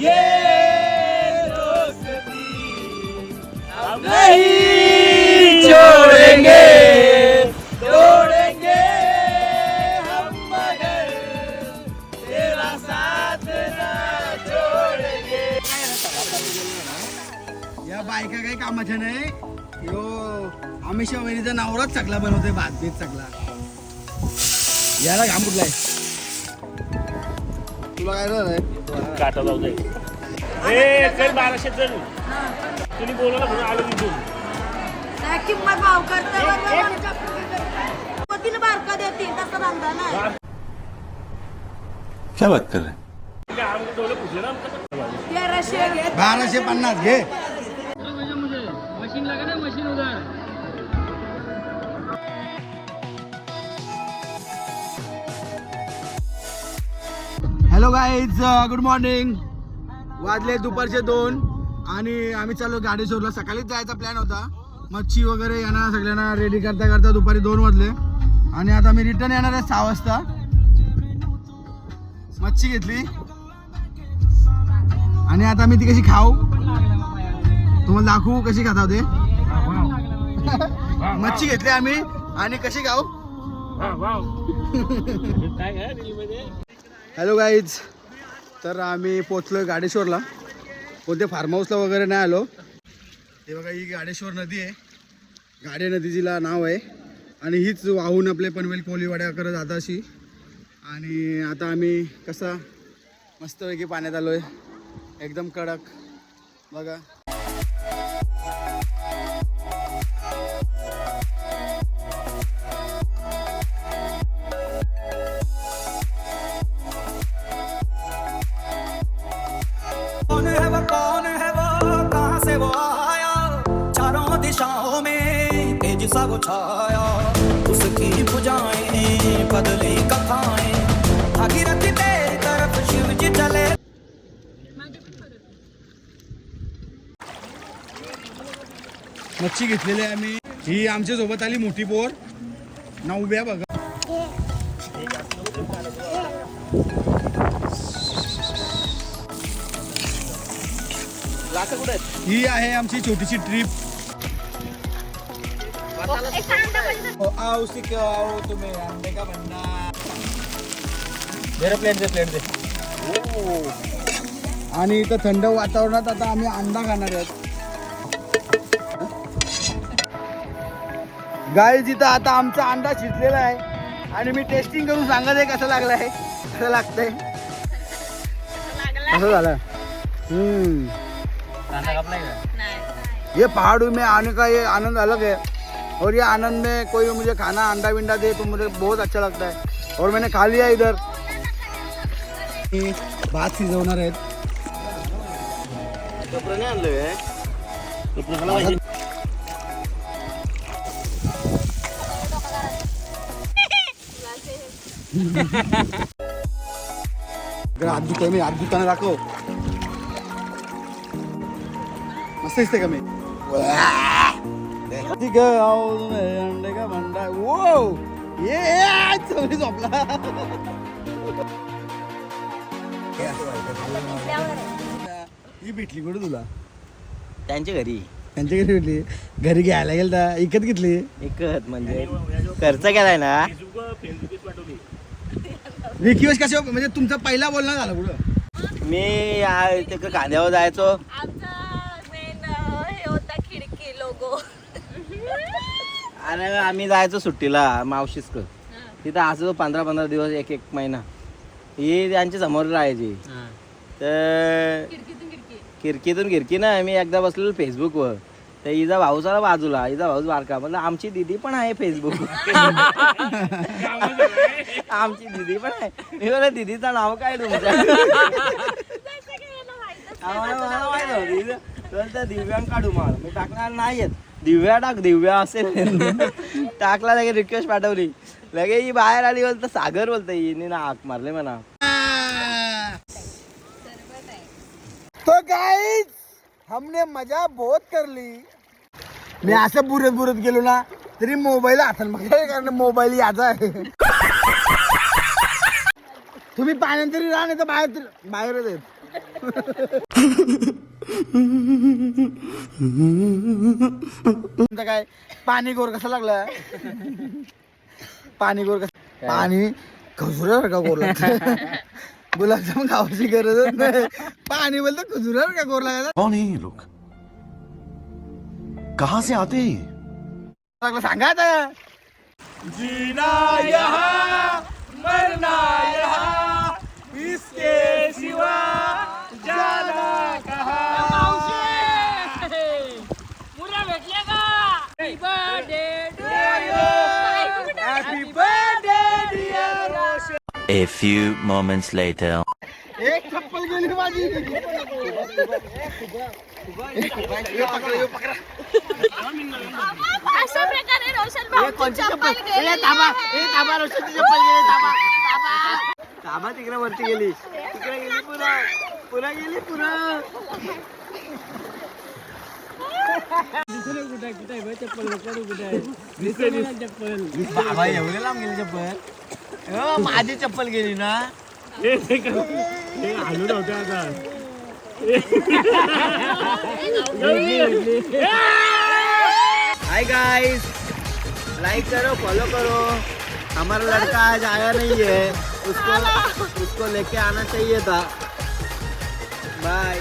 ये दोस्ती हम नहीं छोड़ेंगे तोड़ेंगे हम मगर तेरा साथ ना छोड़ेंगे या बायका काही कामाच्या नाही. यो हमेशा वहिनीचा नवराच चकला बनवते भात बीत चकला याला घाम कुठलाय झालंय? काटा जाऊ दे. ए चल बाराशे चल. तुम्ही बोलवलं म्हणून आलो तिथून. नाही, किंमत भाव बारका देतील तसं धंदा नाही. क्या बात कर रहे हैं? तिला आम्ही डोळे पुसले ना घे बाराशे पन्नास हॅलो गाईज गुड मॉर्निंग वाजले दुपारचे दोन आणि आम्ही चाललो गाडी सोडला सकाळीच जायचा प्लॅन होता. मच्छी वगैरे यांना सगळ्यांना रेडी करता करता दुपारी दोन वाजले. आणि आता मी रिटर्न येणार आहे सहा वाजता. मच्छी घेतली. आणि आता मी ती कशी खाऊ? तुम्हाला दाखवू कशी खाता होते मच्छी घेतली आम्ही. आणि कशी खाऊ वा, वाव. काय काय रीलमध्ये? हॅलो गाईज तर आम्ही पोचलो गाडेश्वरला. कोणते फार्म हाऊसला वगैरे नाही आलो. ते बघा ही गाडेश्वर नदी आहे. गाडे नदी जिला नाव आहे. आणि हीच वाहून आपले पनवेल कोलीवाड्याकडे जाता अशी आणि आता आम्ही कसा मस्तपैकी पाण्यात आलो आहे एकदम कडक. बघा. से वो आया। चारों दिशाओं में तेज सा वो छाया। उसकी भुजाएं बदली कथाएं। भागीरथ तेरी तरफ शिव जी चले। मच्छी घेतलेली आहे आम्ही. ही आमच्यासोबत आली मोठी पोर. नवव्या बघा. ही आहे आमची छोटीशी ट्रिप तुम्ही का प्लेट दे प्लेट दे आणि इथं थंड वातावरणात आता आम्ही अंडा खाणार आहेत. गाय जिथं आता आमचा अंडा शिजलेला आहे. आणि मी टेस्टिंग करून सांगत आहे कसं लागलं आहे कसं लागतंय कसं झालं? हम्म. ये पहाड़ों में आने का ये आनंद अलग है। और ये आनंद में कोई मुझे खाना अंडा विंडा दे तो मुझे बहुत अच्छा लगता है। और मैंने खा लिया इधर। भात शिजवणार आहेत इकडे हात धुतोय मी हात धुताना दाखव मस्त दिसते का मी? ठीक आहे, आओ तुम्ही अंडे का भांडा वो ये चौरी झोपला. ही भेटली कुठे तुला? त्यांच्या घरी. त्यांच्या घरी भेटली? घरी घ्यायला गेलता इकत घेतली? एकच म्हणजे खर्च केलाय ना. रिक्वेस्ट कशा म्हणजे तुमचा पहिला बोलणं झाला कुठं मी तिकडे कांद्यावर जायचो आमचा मेन हे होता खिडकी लोगो आणि आम्ही जायचो सुट्टीला मावशीसक. तिथं असं पंधरा पंधरा दिवस एक एक महिना. ही त्यांच्यासमोर राहायची. तर खिडकीतून खिडकी. ना मी एकदा बसलेलो फेसबुकवर. तर हिचा भाऊ झाला बाजूला हिचा भाऊच बारका. म्हणलं आमची दिदी पण आहे फेसबुक आमची दिदी पण आहे. मी म्हणलं दिदीचं नाव काय तुमचं? आम्हाला मला माहीत दिव्यांग काढू मला. मी टाकणार नाही येत. दिव्या टाक दिव्या असेल. टाकला लगे रिक्वेस्ट पाठवली. लगे ही बाहेर आली बोलत सागर बोलत हिने ना हाक मारले म्हणा. तो गाईज हमने मजा बहुत कर ली. मी असं बुरत बुरत गेलो ना तरी मोबाईल हातात मग कारण मोबाईल याचा आहे. तुम्ही पाण्यात तरी राहा नाही तर बाहेर बाहेरच आहेत. तुमचं काय? पाणी गोर कसं लागलं? पाणी गोर कसं पाणी खजुरावर का गोर लागतं? गुलाबजाम खावायची गरजच नाही. पाणी बोलतं खजुरावर का गोर लागायचं? कौन है ये लोग? कहां से आते हैं ये? लागलं सांगा आता. जीना यहाँ मरना यहाँ। A few moments later. एक चप्पल गेली माझी हे पकडा, हे पकडा. अशा प्रकारे रोशन भाऊ चप्पल गेली थांबा हे थांबा रोशनची चप्पल गेली थांबा थांबा थांबा तिकडे वरती गेली तिकडे गेली पुन्हा पुन्हा गेली पुन्हा बाबा एवढे लांब गेली चप्पल माझी चप्पल गेली ना. हे हे हे आलू नव्हते आता. हाय गाइस लाइक करो फॉलो करो. हमारा लड़का आज आया नहीं है. उसको उसको लेके आना चाहिए था. बाय